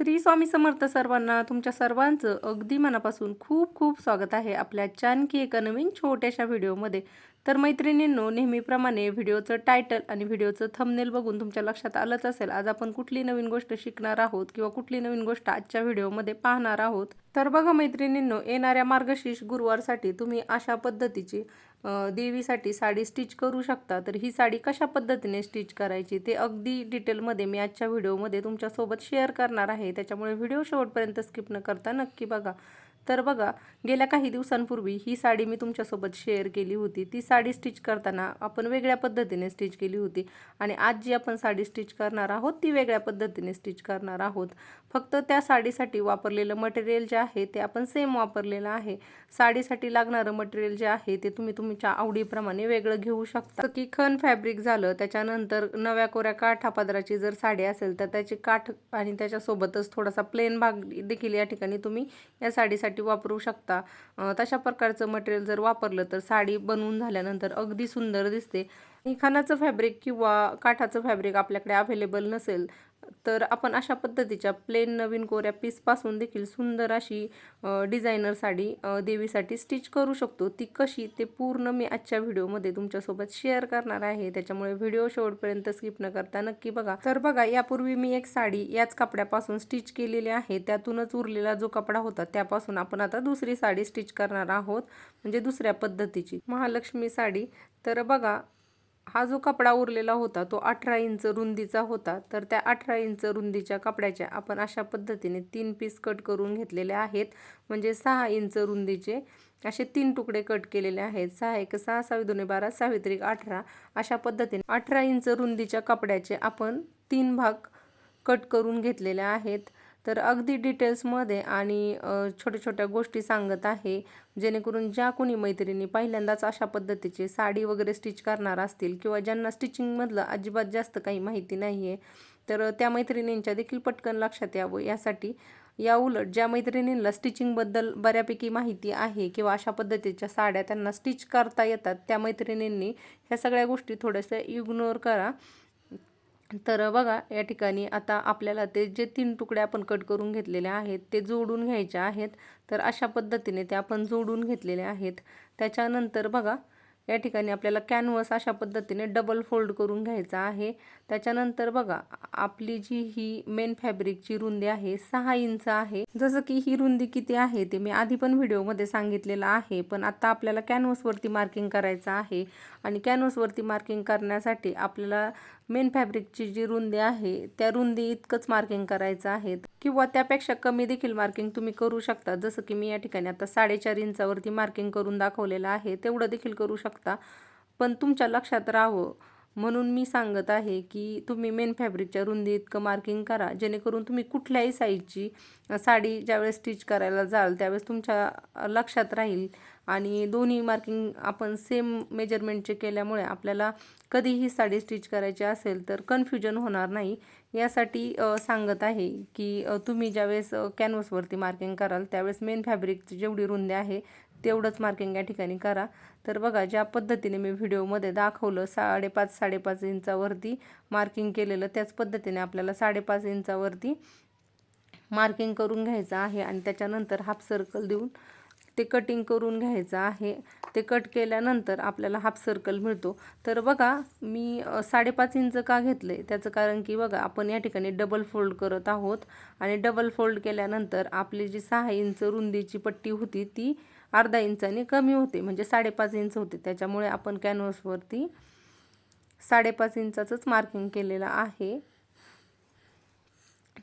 श्री स्वामी समर्थ सर्वांना तुमच्या सर्वांचं अगदी मनापासून खूप खूप स्वागत आहे आपल्या चानकी एका नवीन छोट्याशा व्हिडिओमध्ये तर मैत्रिणींनो नेहमीप्रमाणे व्हिडिओचं टायटल आणि व्हिडिओचं थंबनेल बघून तुमच्या लक्षात आलंच असेल. आज आपण कुठली नवीन गोष्ट शिकणार आहोत किंवा कुठली नवीन गोष्ट आजच्या व्हिडिओमध्ये पाहणार आहोत? तर बघा मैत्रिणींनो येणाऱ्या मार्गशीर्ष गुरुवारसाठी तुम्ही अशा पद्धतीची देवीसाठी साडी स्टिच करू शकता. तर ही साडी कशा पद्धतीने स्टिच करायची ते अगदी डिटेलमध्ये मी आजच्या व्हिडिओमध्ये तुमच्यासोबत शेअर करणार आहे. त्याच्यामुळे व्हिडिओ शेवटपर्यंत स्किप न करता नक्की बघा. तर बघा गेल्या काही दिवसांपूर्वी ही साडी मी तुमच्यासोबत शेअर केली होती. ती साडी स्टिच करताना आपण वेगळ्या पद्धतीने स्टिच केली होती आणि आज जी आपण साडी स्टिच करणार आहोत ती वेगळ्या पद्धतीने स्टिच करणार आहोत. फक्त त्या साडीसाठी वापरलेलं मटेरियल जे आहे ते आपण सेम वापरलेलं आहे. साडीसाठी लागणारं मटेरियल जे आहे ते तुम्ही तुमच्या आवडीप्रमाणे वेगळं घेऊ शकता. की खन फॅब्रिक झालं त्याच्यानंतर नव्या कोऱ्या काठा पदराची जर साडी असेल तर त्याची काठ आणि त्याच्यासोबतच थोडासा प्लेन भाग देखील या ठिकाणी तुम्ही या साडीसाठी वापरू शकता. तशा प्रकारचं मटेरियल जर वापरलं तर साडी बनवून झाल्यानंतर अगदी सुंदर दिसते. खानाचं फॅब्रिक किंवा काठाचं फॅब्रिक आपल्याकडे अवेलेबल नसेल तर आपण अशा पद्धतीच्या प्लेन नवीन कोऱ्या पीसपासून देखील सुंदर अशी डिझायनर साडी देवीसाठी स्टिच करू शकतो. ती कशी ते पूर्ण मी आजच्या व्हिडिओमध्ये तुमच्यासोबत शेअर करणार आहे. त्याच्यामुळे व्हिडिओ शेवटपर्यंत स्किप न करता नक्की बघा. तर बघा यापूर्वी मी एक साडी याच कपड्यापासून स्टिच केलेली आहे. त्यातूनच उरलेला जो कपडा होता त्यापासून आपण आता दुसरी साडी स्टिच करणार आहोत. म्हणजे दुसऱ्या पद्धतीची. महालक्ष्मी साडी. तर बघा हा जो कपडा उरलेला होता तो अठरा इंच रुंदीचा होता. तर त्या अठरा इंच रुंदीच्या कपड्याच्या आपण अशा पद्धतीने तीन पीस कट करून घेतलेले आहेत. म्हणजे सहा इंच रुंदीचे असे तीन तुकडे कट केलेले आहेत. सहा एक सहा सहावी दोन्ही बारा सावित्रिक अठरा. अशा पद्धतीने अठरा इंच रुंदीच्या कपड्याचे आपण तीन भाग कट करून घेतलेले आहेत. तर अगदी डिटेल्समध्ये आणि छोट्या छोट्या गोष्टी सांगत आहे जेणेकरून ज्या कोणी मैत्रिणी पहिल्यांदाच अशा पद्धतीची साडी वगैरे स्टिच करणार असतील किंवा ज्यांना स्टिचिंगमधलं अजिबात जास्त काही माहिती नाही आहे तर त्या मैत्रिणींच्या देखील पटकन लक्षात यावं. यासाठी या उलट ज्या मैत्रिणींना स्टिचिंगबद्दल बऱ्यापैकी माहिती आहे किंवा अशा पद्धतीच्या साड्या त्यांना स्टिच करता येतात त्या मैत्रिणींनी ह्या सगळ्या गोष्टी थोड्याशा इग्नोर करा. तर बघा या ठिकाणी आता आपल्याला ते जे तीन तुकडे आपण कट करून घेतलेले आहेत ते जोडून घ्यायचे आहेत. तर अशा पद्धतीने ते आपण जोडून घेतलेले आहेत. त्याच्यानंतर बघा या ठिकाणी आपल्याला कॅनव्हस अशा पद्धतीने डबल फोल्ड करून घ्यायचा आहे. त्याच्यानंतर बघा आपली जी ही मेन फॅब्रिकची रुंदी आहे सहा इंच आहे. जसं की ही रुंदी किती आहे ते मी आधी पण व्हिडिओमध्ये सांगितलेलं आहे पण आता आपल्याला कॅनव्हसवरती मार्किंग करायचं आहे आणि कॅनव्हसवरती मार्किंग करण्यासाठी आपल्याला मेन फॅब्रिकची जी रुंदी आहे त्या रुंदी इतकंच मार्किंग करायचं आहे. किंवा त्यापेक्षा कमी देखील मार्किंग तुम्ही करू शकता. जसं की मी या ठिकाणी आता साडेचार इंचावरती मार्किंग करून दाखवलेलं आहे तेवढं देखील करू शकता. पण तुमच्या लक्षात राहावं म्हणून मी सांगत आहे की तुम्ही मेन फॅब्रिकच्या रुंदी इतकं मार्किंग करा जेणेकरून तुम्ही कुठल्याही साईजची साडी ज्यावेळेस स्टिच करायला जाल त्यावेळेस तुमच्या लक्षात राहील. आणि दोन्ही मार्किंग आपण सेम मेजरमेंटचे केल्यामुळे आपल्याला कधीही साडी स्टिच करायची असेल तर कन्फ्युजन होणार नाही. यासाठी सांगत आहे की तुम्ही ज्यावेळेस कॅनव्हसवरती मार्किंग कराल त्यावेळेस मेन फॅब्रिकची जेवढी रुंदी आहे तेवढंच मार्किंग या ठिकाणी करा. तर बघा ज्या पद्धतीने मी व्हिडिओमध्ये दाखवलं साडेपाच साडेपाच इंचावरती मार्किंग केलेलं त्याच पद्धतीने आपल्याला साडेपाच इंचावरती मार्किंग करून घ्यायचं आहे आणि त्याच्यानंतर हाफ सर्कल देऊन ते कटिंग करून घ्यायचं आहे. ते कट केल्यानंतर आपल्याला हाफ सर्कल मिळतो. तर बघा मी साडेपाच इंच का घेतलं आहे त्याचं कारण की बघा आपण या ठिकाणी डबल फोल्ड करत आहोत आणि डबल फोल्ड केल्यानंतर आपली जी सहा इंच रुंदीची पट्टी होती ती अर्धा इंचाने कमी होते म्हणजे साडेपाच इंच होते. त्याच्यामुळे आपण कॅनव्हसवरती साडेपाच इंचाचंच मार्किंग केलेलं आहे.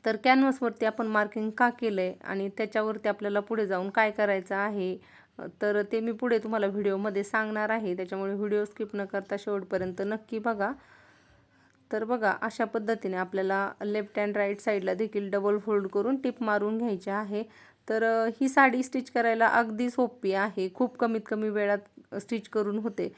तर कॅनव्हसवरती आपण मार्किंग का केलं आहे आणि त्याच्यावरती आपल्याला पुढे जाऊन काय करायचं आहे तर ते मी पुढे तुम्हाला व्हिडिओमध्ये सांगणार आहे. त्याच्यामुळे व्हिडिओ स्किप न करता शेवटपर्यंत नक्की बघा. तर बघा अशा पद्धतीने आपल्याला लेफ्ट अँड राईट साईडला देखील डबल फोल्ड करून टिप मारून घ्यायची आहे. तर ही साडी स्टिच करायला अगदी सोपी आहे. खूप कमीत कमी वेळात स्टिच करून होते.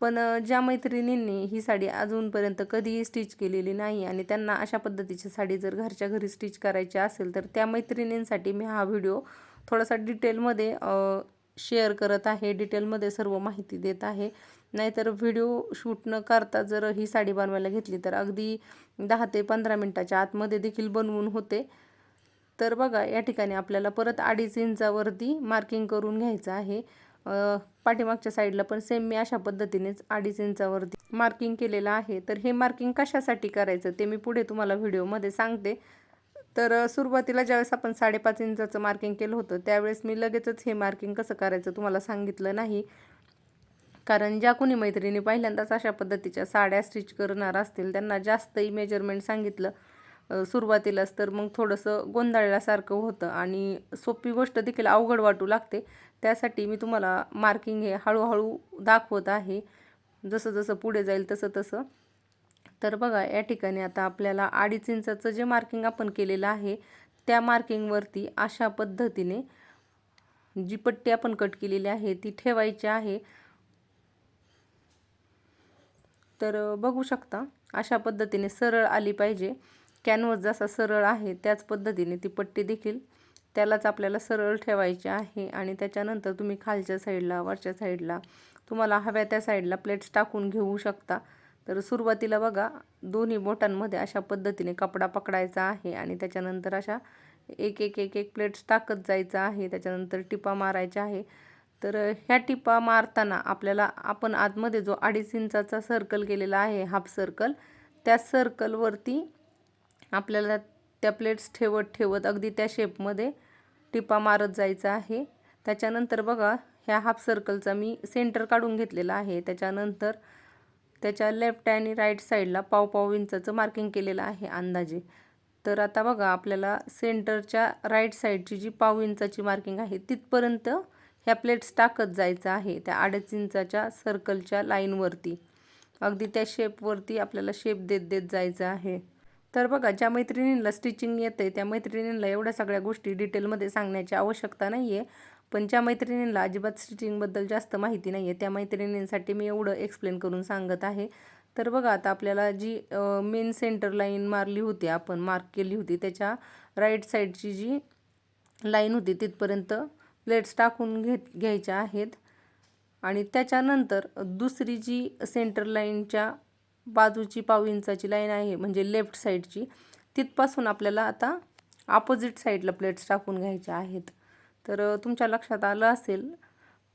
पण ज्या मैत्रिणींनी ही साडी अजूनपर्यंत कधीही स्टिच केलेली नाही आणि त्यांना अशा पद्धतीची साडी जर घरच्या घरी स्टिच करायची असेल तर त्या मैत्रिणींसाठी मी हा व्हिडिओ थोडासा डिटेलमध्ये शेअर करत आहे. डिटेलमध्ये सर्व माहिती देत आहे. नाहीतर व्हिडिओ शूट न करता जर ही साडी बनवायला घेतली तर अगदी दहा ते पंधरा मिनटाच्या आतमध्ये देखील बनवून होते. तर बघा या ठिकाणी आपल्याला परत अडीच इंचावरती मार्किंग करून घ्यायचं आहे. पाठीमागच्या साईडला पण सेम मी अशा पद्धतीनेच अडीच इंचावरती मार्किंग केलेलं आहे. तर हे मार्किंग कशासाठी करायचं ते मी पुढे तुम्हाला व्हिडिओमध्ये सांगते. तर सुरुवातीला ज्यावेळेस आपण साडेपाच इंचाचं मार्किंग केलं होतं त्यावेळेस मी लगेचच हे मार्किंग कसं करायचं तुम्हाला सांगितलं नाही. कारण ज्या कोणी मैत्रिणी पहिल्यांदाच अशा पद्धतीच्या साड्या स्टिच करणार असतील त्यांना जास्तही मेजरमेंट सांगितलं. सुरुवातीलाच तर मग थोडंसं गोंधळल्यासारखं होतं आणि सोपी गोष्ट देखील अवघड वाटू लागते. त्यासाठी मी तुम्हाला मार्किंग हे हळूहळू दाखवत आहे. जसं जसं पुढे जाईल तसं तसं. तर बघा या ठिकाणी आता आपल्याला अडीच इंचाचं जे मार्किंग आपण केलेलं आहे त्या मार्किंगवरती अशा पद्धतीने जी पट्टी आपण कट केलेली आहे ती ठेवायची आहे. तर बघू शकता अशा पद्धतीने सरळ आली पाहिजे. कॅनव्हस जसा सरळ आहे त्याच पद्धतीने ती पट्टी देखील त्यालाच आपल्याला सरळ ठेवायची आहे. आणि त्याच्यानंतर तुम्ही खालच्या साईडला वरच्या साईडला तुम्हाला हव्या त्या साईडला प्लेट्स टाकून घेऊ शकता. तर सुरुवातीला बघा दोन्ही बोटांमध्ये अशा पद्धतीने कपडा पकडायचा आहे आणि त्याच्यानंतर अशा एक एक एक एक प्लेट्स टाकत जायचं आहे. त्याच्यानंतर टिपा मारायच्या आहे. तर ह्या टिपा मारताना आपल्याला आपण आतमध्ये जो अडीच इंचाचा सर्कल केलेला आहे हाफ सर्कल त्या सर्कलवरती आपल्याला त्या प्लेट्स ठेवत ठेवत अगदी त्या शेपमध्ये टिपा मारत जायचं आहे. त्याच्यानंतर बघा ह्या हाफ सर्कलचा मी सेंटर काढून घेतलेला आहे. त्याच्यानंतर त्याच्या लेफ्ट आणि राईट साईडला पाव पाव इंचाचं मार्किंग केलेलं आहे अंदाजे. तर आता बघा आपल्याला सेंटरच्या राईट साईडची जी पाव इंचाची मार्किंग आहे तिथपर्यंत ह्या प्लेट्स टाकत जायचं आहे त्या अडीच इंचाच्या सर्कलच्या लाईनवरती अगदी त्या शेपवरती आपल्याला शेप देत देत जायचं आहे. तर बघा ज्या मैत्रिणींना स्टिचिंग येते त्या मैत्रिणींना एवढ्या सगळ्या गोष्टी डिटेलमध्ये सांगण्याची आवश्यकता नाही आहे पण ज्या मैत्रिणींना अजिबात स्टिचिंगबद्दल जास्त माहिती नाही आहे त्या मैत्रिणींसाठी मी एवढं एक्सप्लेन करून सांगत आहे. तर बघा आता आपल्याला जी मेन सेंटर लाईन मारली होती आपण मार्क केली होती त्याच्या राईट साईडची जी लाईन होती तिथपर्यंत प्लेट्स टाकून घेत घ्यायच्या आहेत. आणि त्याच्यानंतर दुसरी जी सेंटर लाईनच्या बाजूची पाव इंचाची लाईन आहे म्हणजे लेफ्ट साईडची. तिथपासून आपल्याला आता ऑपोजिट साईडला प्लेट्स टाकून घ्यायच्या आहेत. तर तुमच्या लक्षात आलं असेल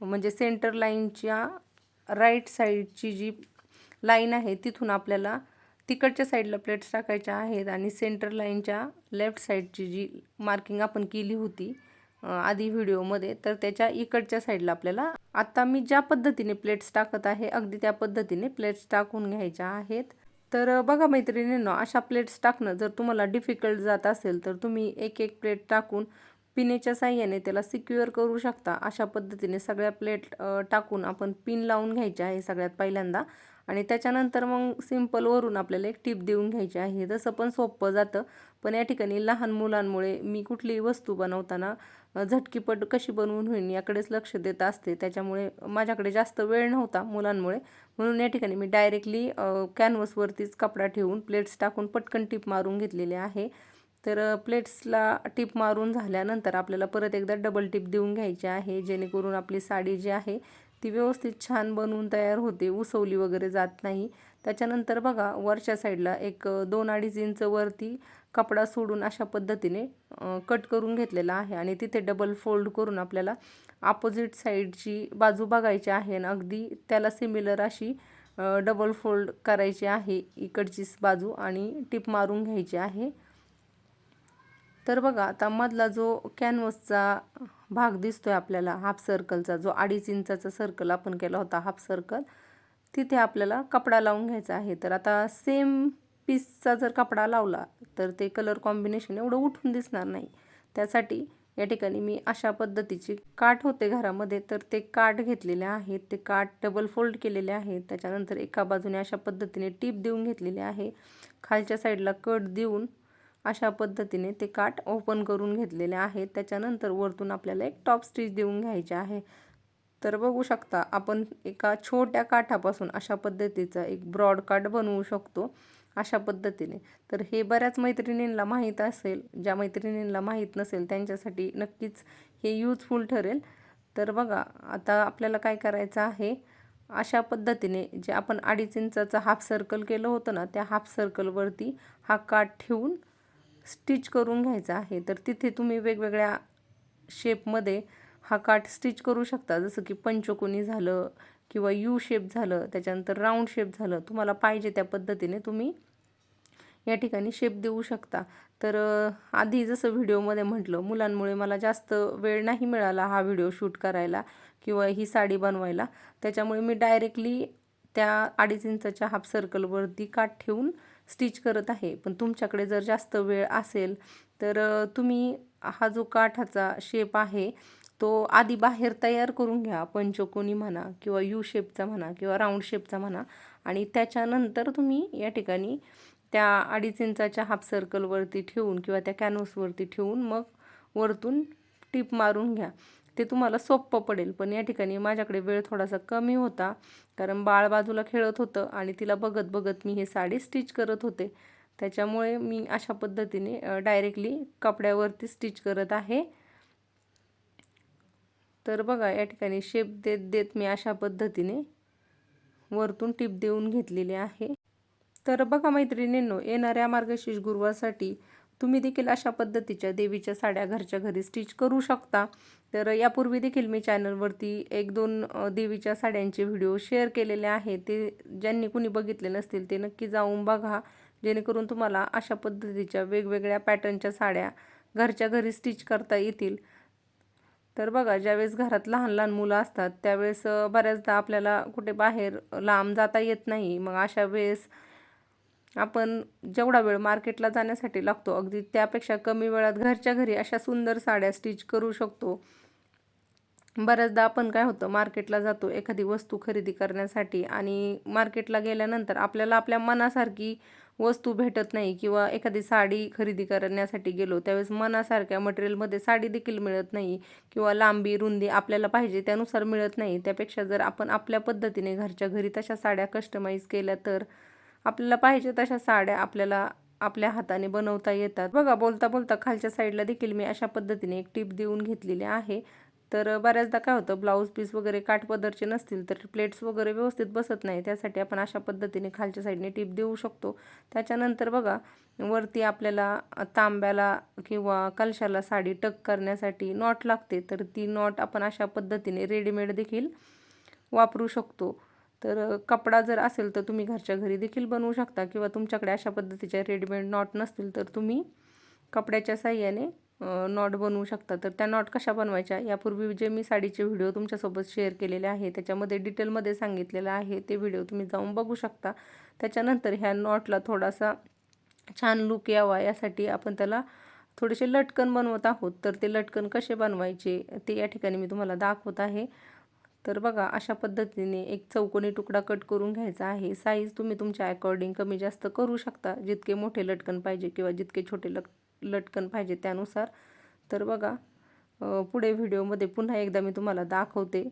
म्हणजे सेंटर लाईनच्या राईट साईडची जी लाईन आहे तिथून आपल्याला तिकडच्या साईडला प्लेट्स टाकायच्या आहेत आणि सेंटर लाईनच्या लेफ्ट साईडची जी मार्किंग आपण केली होती आधी व्हिडिओमध्ये तर त्याच्या इकडच्या साईडला आपल्याला आता मी ज्या पद्धतीने प्लेट्स टाकत आहे अगदी त्या पद्धतीने प्लेट्स टाकून घ्यायच्या आहेत. तर बघा मैत्रिणींनो अशा प्लेट्स टाकणं जर तुम्हाला डिफिकल्ट जात असेल तर तुम्ही एक एक प्लेट टाकून पिनेच्या साह्याने त्याला सिक्युअर करू शकता. अशा पद्धतीने सगळ्या प्लेट टाकून आपण पिन लावून घ्यायचे आहे सगळ्यात पहिल्यांदा. आणि त्याच्यानंतर मग सिम्पलवरून आपल्याला एक टिप देऊन घ्यायची आहे. तसं पण सोपं जातं पण या ठिकाणी लहान मुलांमुळे मी कुठलीही वस्तू बनवताना झटकीपट कशी बनवून होईन याकडेच लक्ष देत असते. त्याच्यामुळे माझ्याकडे जास्त वेळ नव्हता मुलांमुळे. म्हणून या ठिकाणी मी डायरेक्टली कॅनव्हसवरतीच कपडा ठेवून प्लेट्स टाकून पटकन टीप मारून घेतलेले आहे. तर प्लेट्सला टीप मारून झाल्यानंतर आपल्याला परत एकदा डबल टिप देऊन घ्यायची आहे. जेणेकरून आपली साडी जी आहे ती व्यवस्थित छान बनवून तयार होते उसवली वगैरे जात नाही. त्याच्यानंतर बघा वरच्या साईडला एक दोन अडीच इंच वरती कपडा सोडून अशा पद्धतीने कट करून घेतलेला आहे. आणि तिथे डबल फोल्ड करून आपल्याला अपोजिट साईडची बाजू बघायची आहे आणि अगदी त्याला सिमिलर अशी डबल फोल्ड करायची आहे इकडचीच बाजू आणि टिप मारून घ्यायची आहे. तर बघा आता मधला जो कॅनव्हसचा भाग दिसतोय आपल्याला हाफ सर्कलचा जो अडीच इंचाचा सर्कल आपण केला होता हाफ सर्कल तिथे आपल्याला कपडा लावून घ्यायचा आहे. तर आता सेम पीसचा जर कपडा लावला तर ते कलर कॉम्बिनेशन एवढं उठून दिसणार नाही. त्यासाठी या ठिकाणी मी अशा पद्धतीची काठ होते घरामध्ये तर ते काठ घेतलेले आहेत. ते काठ डबल फोल्ड केलेले आहेत. त्याच्यानंतर एका बाजूने अशा पद्धतीने टीप देऊन घेतलेले आहे. खालच्या साईडला कट देऊन अशा पद्धतीने ते काठ ओपन करून घेतलेले आहेत त्याच्यानंतर वरतून आपल्याला एक टॉप स्टिच देऊन घ्यायचे आहे. तर बघू शकता आपण एका छोट्या काठापासून अशा पद्धतीचा एक ब्रॉड काठ बनवू शकतो अशा पद्धतीने. तर हे बऱ्याच मैत्रिणींना माहीत असेल ज्या मैत्रिणींना माहीत नसेल त्यांच्यासाठी नक्कीच हे यूजफुल ठरेल. तर बघा आता आपल्याला काय करायचं आहे? अशा पद्धतीने जे आपण अडीच इंचाचं हाफ सर्कल केलं होतं ना त्या हाफ सर्कलवरती हा काठ ठेवून स्टिच करून घ्यायचा आहे तर तिथे तुम्ही वेगवेगळ्या शेपमध्ये हा काठ स्टिच करू शकता. जसं की पंचकोनी झालं किंवा यू शेप झालं त्याच्यानंतर राऊंड शेप झालं तुम्हाला पाहिजे त्या पद्धतीने तुम्ही या ठिकाणी शेप देऊ शकता. तर आधी जसं व्हिडिओमध्ये म्हटलं मुलांमुळे मला जास्त वेळ नाही मिळाला हा व्हिडिओ शूट करायला किंवा ही साडी बनवायला. त्याच्यामुळे मी डायरेक्टली त्या अडीच इंचाच्या हाफ सर्कलवरती काठ ठेवून स्टिच करत आहे. पण तुमच्याकडे जर जास्त वेळ असेल तर तुम्ही हा जो काठाचा शेप आहे तो आधी बाहेर तयार करून घ्या. पंचकोनी म्हणा किंवा यू शेपचा म्हणा किंवा राऊंड शेपचा म्हणा. आणि त्याच्यानंतर तुम्ही या ठिकाणी त्या अडीच इंचाच्या हाफ सर्कलवरती ठेवून किंवा त्या कॅनव्हसवरती ठेवून मग वरतून टीप मारून घ्या. ते तुम्हाला सोपं पडेल. पण या ठिकाणी माझ्याकडे वेळ थोडासा कमी होता. कारण बाळ बाजूला खेळत होतं आणि तिला बघत बघत मी हे साडी स्टिच करत होते. त्याच्यामुळे मी अशा पद्धतीने डायरेक्टली कपड्यावरती स्टिच करत आहे. तर बघा या ठिकाणी शेप देत देत मी अशा पद्धतीने वरतून टिप देऊन घेतलेली आहे. तर बघा मैत्रिणींनो येणाऱ्या मार्गशीर्ष गुरुवारसाठी तुम्ही देखील अशा पद्धतीच्या देवीच्या साड्या घरच्या घरी स्टिच करू शकता. तर यापूर्वी देखील मी चॅनलवरती एक दोन देवीच्या साड्यांचे व्हिडिओ शेअर केलेले आहे ते ज्यांनी कुणी बघितले नसतील ते नक्की जाऊन बघा. जेणेकरून तुम्हाला अशा पद्धतीच्या वेगवेगळ्या पॅटर्नच्या साड्या घरच्या घरी स्टिच करता येतील. तर बघा ज्यावेळेस घरात लहान लहान मुलं असतात त्यावेळेस बऱ्याचदा आपल्याला कुठे बाहेर लांब जाता येत नाही. मग अशा वेळेस आपण जेवढा वेळ मार्केटला जाण्यासाठी लागतो अगदी त्यापेक्षा कमी वेळात घरच्या घरी अशा सुंदर साड्या स्टिच करू शकतो. बऱ्याचदा आपण काय होतं मार्केटला जातो एखादी वस्तू खरेदी करण्यासाठी आणि मार्केटला गेल्यानंतर आपल्याला आपल्या मनासारखी वस्तू भेटत नाही किंवा एखादी साडी खरेदी करण्यासाठी गेलो त्यावेळेस मनासारख्या मटेरियलमध्ये साडी देखील मिळत नाही किंवा लांबी रुंदी आपल्याला पाहिजे त्यानुसार मिळत नाही. त्यापेक्षा जर आपण आपल्या पद्धतीने घरच्या घरी तशा साड्या कस्टमाइज केल्या तर आपल्याला पाहिजे तशा साड्या आपल्याला आपल्या हाताने बनवता येतात. बघा बोलता बोलता खालच्या साईडला देखील मी अशा पद्धतीने एक टीप देऊन घेतलेली आहे. तर बऱ्याचदा काय होतं ब्लाऊज पीस वगैरे काठपदरचे नसतील तर प्लेट्स वगैरे व्यवस्थित बसत नाही. त्यासाठी आपण अशा पद्धतीने खालच्या साईडने टीप देऊ शकतो. त्याच्यानंतर बघा वरती आपल्याला तांब्याला किंवा कलशाला साडी टक करण्यासाठी नॉट लागते. तर ती नॉट आपण अशा पद्धतीने रेडीमेड देखील वापरू शकतो. तर कपडा जर असेल तर तुम्ही घरच्या घरी देखील बनवू शकता किंवा तुमच्याकडे अशा पद्धतीच्या रेडीमेड नॉट नसतील तर तुम्ही कपड्याच्या साह्याने नॉट बनवू शकता. तर त्या नॉट कशा बनवायच्या? यापूर्वी जे मी साडीचे व्हिडिओ तुमच्यासोबत शेअर केलेले आहे त्याच्यामध्ये डिटेलमध्ये सांगितलेलं आहे. ते व्हिडिओ तुम्ही जाऊन बघू शकता. त्याच्यानंतर ह्या नॉटला थोडासा छान लुक यावा यासाठी आपण त्याला थोडेसे लटकन बनवत आहोत. तर ते लटकन कसे बनवायचे ते या ठिकाणी मी तुम्हाला दाखवत आहे. तर बघा अशा पद्धतीने एक चौकोनी तुकडा कट करून घ्यायचा आहे. साईज तुम्ही तुमच्या अकॉर्डिंग कमी जास्त करू शकता. जितके मोठे लटकन पाहिजे किंवा जितके छोटे लट लटकन पाहिजे त्यानुसार. तर बघा पुढे व्हिडिओमध्ये पुन्हा एकदा मी तुम्हाला दाखवते.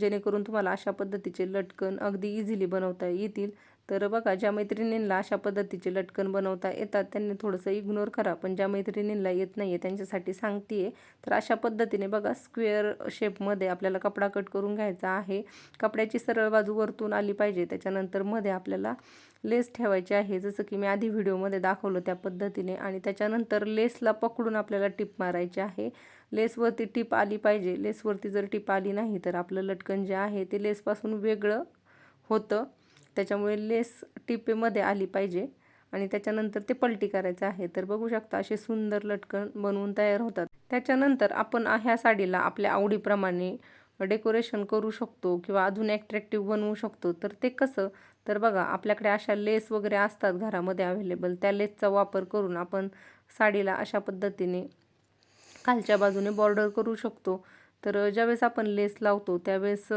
जेणेकरून तुम्हाला अशा पद्धतीचे लटकन अगदी इझिली बनवता येतील. तर बघा ज्या मैत्रिणींना अशा पद्धतीचे लटकन बनवता येतात त्यांनी थोडंसं इग्नोर करा. पण ज्या मैत्रिणींना येत नाही आहे त्यांच्यासाठी सांगते आहे तर अशा पद्धतीने बघा स्क्वेअर शेपमध्ये आपल्याला कपडा कट करून घ्यायचा आहे. कपड्याची सरळ बाजू वरतून आली पाहिजे. त्याच्यानंतरमध्ये आपल्याला लेस ठेवायची आहे. जसं की मी आधी व्हिडिओमध्ये दाखवलं त्या पद्धतीने. आणि त्याच्यानंतर लेसला पकडून आपल्याला टिप मारायची आहे. लेसवरती टिप आली पाहिजे. लेसवरती जर टिप आली नाही तर आपलं लटकन जे आहे ते लेसपासून वेगळं होतं. त्याच्यामुळे लेस टिपेमध्ये आली पाहिजे. आणि त्याच्यानंतर ते पलटी करायचं आहे. तर बघू शकता असे सुंदर लटकन बनवून तयार होतात. त्याच्यानंतर आपण ह्या साडीला आपल्या आवडीप्रमाणे डेकोरेशन करू शकतो किंवा अजून ॲट्रॅक्टिव्ह बनवू शकतो. तर ते कसं? तर बघा आपल्याकडे अशा लेस वगैरे असतात घरामध्ये अवेलेबल त्या लेसचा वापर करून आपण साडीला अशा पद्धतीने खालच्या बाजूने बॉर्डर करू शकतो. तर ज्यावेळेस आपण लेस लावतो त्यावेळेस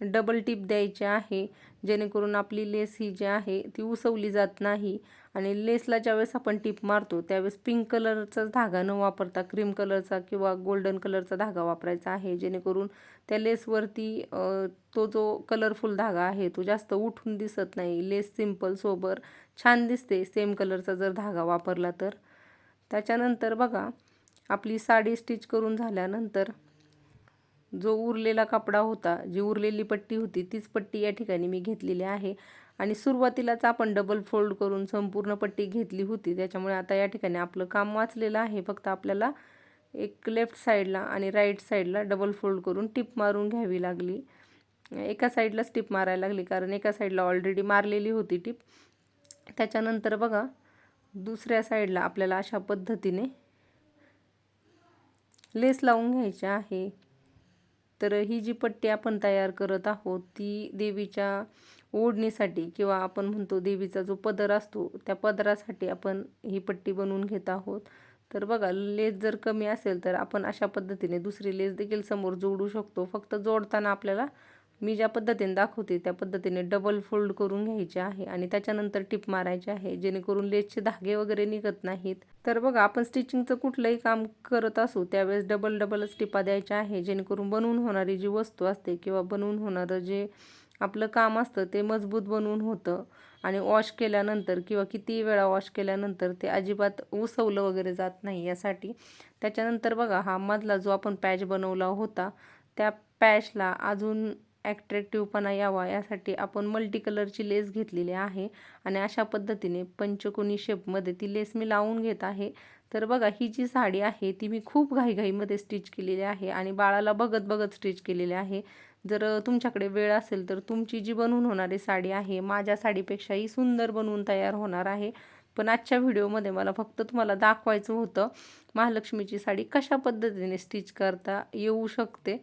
डबल टिप द्यायची आहे. जेणेकरून आपली लेस ही जी आहे ती उसवली जात नाही. आणि लेसला ज्यावेळेस आपण टिप मारतो त्यावेळेस पिंक कलरचाच धागा न वापरता क्रीम कलरचा किंवा गोल्डन कलरचा धागा वापरायचा आहे. जेणेकरून त्या लेसवरती तो जो कलरफुल धागा आहे तो जास्त उठून दिसत नाही. लेस सिंपल सोबर छान दिसते. सेम कलरचा जर धागा वापरला तर. त्याच्यानंतर बघा आपली साडी स्टिच करून झाल्यानंतर जो उरलेला कपडा होता जी उरलेली पट्टी होती तीच पट्टी या ठिकाणी मी घेतलेली आहे. आणि सुरुवातीलाच आपण डबल फोल्ड करून संपूर्ण पट्टी घेतली होती. त्याच्यामुळे आता या ठिकाणी आपलं काम वाचलेलं आहे. फक्त आपल्याला एक लेफ्ट साईडला आणि राईट साईडला डबल फोल्ड करून टिप मारून घ्यावी लागली. एका साईडलाच टिप मारायला लागली कारण एका साईडला ऑलरेडी मारलेली होती टिप. त्याच्यानंतर बघा दुसऱ्या साईडला आपल्याला अशा पद्धतीने लेस लावून घ्यायची आहे. तर ही जी पट्टी आपण तयार करत आहोत ती देवीच्या ओढणीसाठी किंवा आपण म्हणतो देवीचा जो पदर असतो त्या पदरासाठी आपण ही पट्टी बनवून घेत आहोत. तर बघा लेस जर कमी असेल तर आपण अशा पद्धतीने दुसरी लेस देखील समोर जोडू शकतो. फक्त जोडताना आपल्याला मी ज्या पद्धतीने दाखवते त्या पद्धतीने डबल फोल्ड करून घ्यायचे आहे आणि त्याच्यानंतर टिप मारायचे आहे जेणेकरून लेसचे धागे वगैरे निघत नाहीत. तर बघा आपण स्टिचिंगचं कुठलंही काम करत असू त्यावेळेस डबल डबलच टिपा द्यायच्या आहे जेणेकरून बनवून होणारी जी वस्तू असते किंवा बनवून होणारं जे आपलं काम असतं ते मजबूत बनवून होतं. आणि वॉश केल्यानंतर किंवा किती वेळा वॉश केल्यानंतर ते अजिबात उसवलं वगैरे जात नाही यासाठी. त्याच्यानंतर बघा हा मधला जो आपण पॅच बनवला होता त्या पॅचला अजून ॲट्रॅक्टिव्हपणा यावा यासाठी आपण मल्टी कलरची लेस घेतलेली आहे आणि अशा पद्धतीने पंचकोनी शेपमध्ये ती लेस मी लावून घेत आहे. तर बघा ही जी साडी आहे ती मी खूप घाईघाईमध्ये स्टिच केलेली आहे आणि बाळाला बघत बघत स्टिच केलेली आहे. जर तुमच्याकडे वेळ असेल तर तुमची जी बनवून होणारी साडी आहे माझ्या साडीपेक्षाही सुंदर बनवून तयार होणार आहे. पण आजच्या व्हिडिओमध्ये मला फक्त तुम्हाला दाखवायचं होतं महालक्ष्मीची साडी कशा पद्धतीने स्टिच करता येऊ शकते.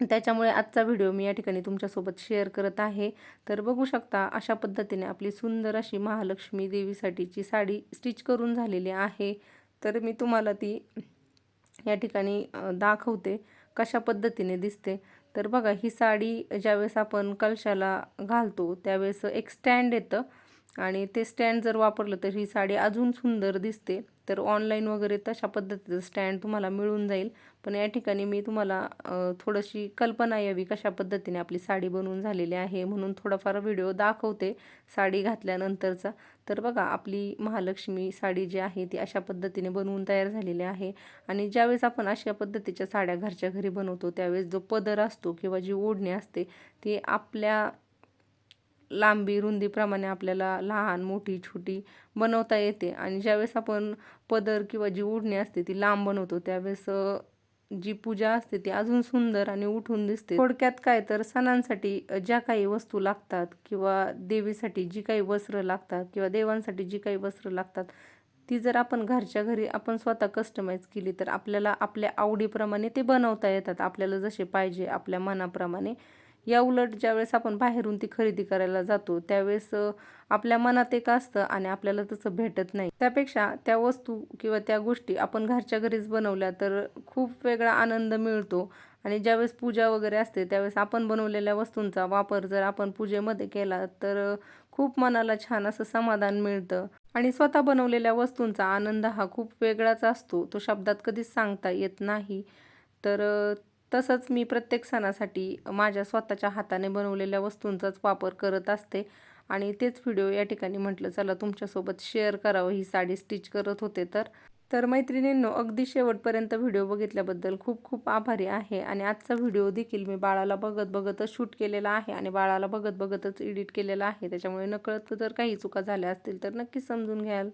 त्याच्यामुळे आजचा व्हिडिओ मी या ठिकाणी तुमच्यासोबत शेअर करत आहे. तर बघू शकता अशा पद्धतीने आपली सुंदर अशी महालक्ष्मी देवीसाठीची साडी स्टिच करून झालेली आहे. तर मी तुम्हाला ती या ठिकाणी दाखवते कशा पद्धतीने दिसते. तर बघा ही साडी ज्यावेळेस आपण कलशाला घालतो त्यावेळेस एक स्टँड येतं. आणि ते स्टँड जर वापरलं तर ही साडी अजून सुंदर दिसते. तर ऑनलाईन वगैरे तशा पद्धतीचं स्टँड तुम्हाला मिळून जाईल. पण या ठिकाणी मी तुम्हाला थोडीशी कल्पना यावी कशा पद्धतीने आपली साडी बनवून झालेली आहे म्हणून थोडाफार व्हिडिओ दाखवते साडी घातल्यानंतरचा. तर बघा आपली महालक्ष्मी साडी जी आहे ती अशा पद्धतीने बनवून तयार झालेली आहे. आणि ज्यावेळेस आपण अशा पद्धतीच्या साड्या घरच्या घरी बनवतो त्यावेळेस जो पदर असतो किंवा जी ओढणी असते ती आपल्या लांबी रुंदीप्रमाणे आपल्याला लहान मोठी छोटी बनवता येते. आणि ज्यावेळेस आपण पदर किंवा जी ओढणी असते ती लांब बनवतो त्यावेळेस जी पूजा असते ती अजून सुंदर आणि उठून दिसते. थोडक्यात काय तर सणांसाठी ज्या काही वस्तू लागतात किंवा देवीसाठी जी काही वस्त्र लागतात किंवा देवांसाठी जी काही वस्त्र लागतात ती जर आपण घरच्या घरी आपण स्वतः कस्टमाइज केली तर आपल्याला आपल्या आवडीप्रमाणे ते बनवता येतात. आपल्याला जसे पाहिजे आपल्या मनाप्रमाणे. या उलट ज्यावेळेस आपण बाहेरून ती खरेदी करायला जातो त्यावेळेस आपल्या मनात एक असतं आणि आपल्याला तसं भेटत नाही. त्यापेक्षा त्या वस्तू किंवा त्या गोष्टी आपण घरच्या घरीच बनवल्या तर खूप वेगळा आनंद मिळतो. आणि ज्यावेळेस पूजा वगैरे असते त्यावेळेस आपण बनवलेल्या वस्तूंचा वापर जर आपण पूजेमध्ये केला तर खूप मनाला छान असं समाधान मिळतं. आणि स्वतः बनवलेल्या वस्तूंचा आनंद हा खूप वेगळाच असतो. तो शब्दात कधीच सांगता येत नाही. तर तसंच मी प्रत्येक सणासाठी माझ्या स्वतःच्या हाताने बनवलेल्या वस्तूंचाच वापर करत असते. आणि तेच व्हिडिओ या ठिकाणी म्हटलं चला तुमच्यासोबत शेअर करावं. ही साडी स्टिच करत होते तर. तर मैत्रिणींनो अगदी शेवटपर्यंत व्हिडिओ बघितल्याबद्दल खूप खूप आभारी आहे. आणि आजचा व्हिडिओ देखील मी बाळाला बघत बघतच शूट केलेला आहे. आणि बाळाला बघत बघतच एडिट केलेला आहे. त्याच्यामुळे नकळत जर काही चुका झाल्या असतील तर नक्की समजून घ्याल.